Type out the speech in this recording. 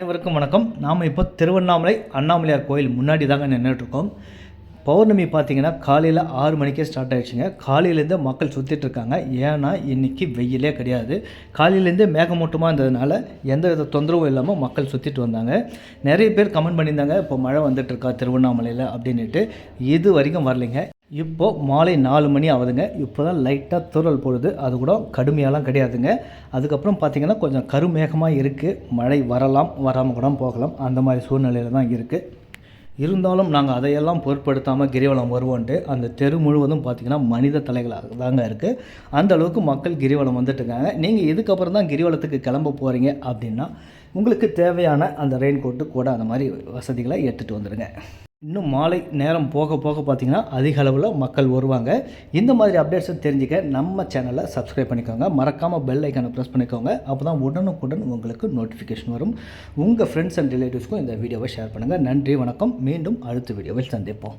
அனைவருக்கும் வணக்கம். நாம் இப்போ திருவண்ணாமலை அண்ணாமலையார் கோயில் முன்னாடி தாங்க நின்றுட்டுருக்கோம் பௌர்ணமி பார்த்தீங்கன்னா காலையில் ஆறு மணிக்கே ஸ்டார்ட் ஆகிடுச்சுங்க காலையிலேருந்து மக்கள் சுற்றிட்டு இருக்காங்க ஏன்னா இன்னைக்கு வெயிலே கிடையாது. காலையிலேருந்தே மேகமூட்டமாக இருந்ததுனால எந்த வித தொந்தரவும் இல்லாமல் மக்கள் சுற்றிட்டு வந்தாங்க. நிறைய பேர் கமெண்ட் பண்ணியிருந்தாங்க. இப்போ மழை வந்துட்டு இருக்கா திருவண்ணாமலையில்? அப்படின்ட்டு இது வரைக்கும் வரலைங்க. இப்போ மாலை நாலு மணி ஆகுதுங்க. இப்போ தான் லைட்டாக தூறல் போடுது. அது கூட கடுமையாலாம் கிடையாதுங்க. அதுக்கப்புறம் பார்த்தீங்கன்னா கொஞ்சம் கருமேகமாக இருக்குது மழை வரலாம் வராமல் கூட போகலாம். அந்த மாதிரி சூழ்நிலையில் தான் இருக்குது இருந்தாலும் நாங்கள் அதையெல்லாம் பொருட்படுத்தாமல் கிரிவலம் வருவோன்ட்டு அந்த தெரு முழுவதும் பார்த்திங்கன்னா மனித தலைகளாக தாங்க இருக்குது அந்த அளவுக்கு மக்கள் கிரிவலம் வந்துட்டு இருக்காங்க. நீங்கள் இதுக்கப்புறம் தான் கிரிவலத்துக்கு கிளம்ப போகிறீங்க அப்படின்னா உங்களுக்கு தேவையான அந்த ரெயின் கோட்டு கூட அந்த மாதிரி வசதிகளை எடுத்துகிட்டு வந்துடுங்க இன்னும் மாலை நேரம் போக போக பார்த்தீங்கன்னா அதிக அளவில் மக்கள் வருவாங்க. இந்த மாதிரி அப்டேட்ஸை தெரிஞ்சுக்க நம்ம சேனலை சப்ஸ்கிரைப் பண்ணிக்கோங்க. மறக்காமல் பெல் ஐக்கானை ப்ரெஸ் பண்ணிக்கோங்க. அப்போ தான் உடனுக்குடன் உங்களுக்கு நோட்டிஃபிகேஷன் வரும். உங்கள் ஃப்ரெண்ட்ஸ் அண்ட் ரிலேட்டிவ்ஸ்க்கும் இந்த வீடியோவை ஷேர் பண்ணுங்கள் நன்றி வணக்கம். மீண்டும் அடுத்த வீடியோவில் சந்திப்போம்.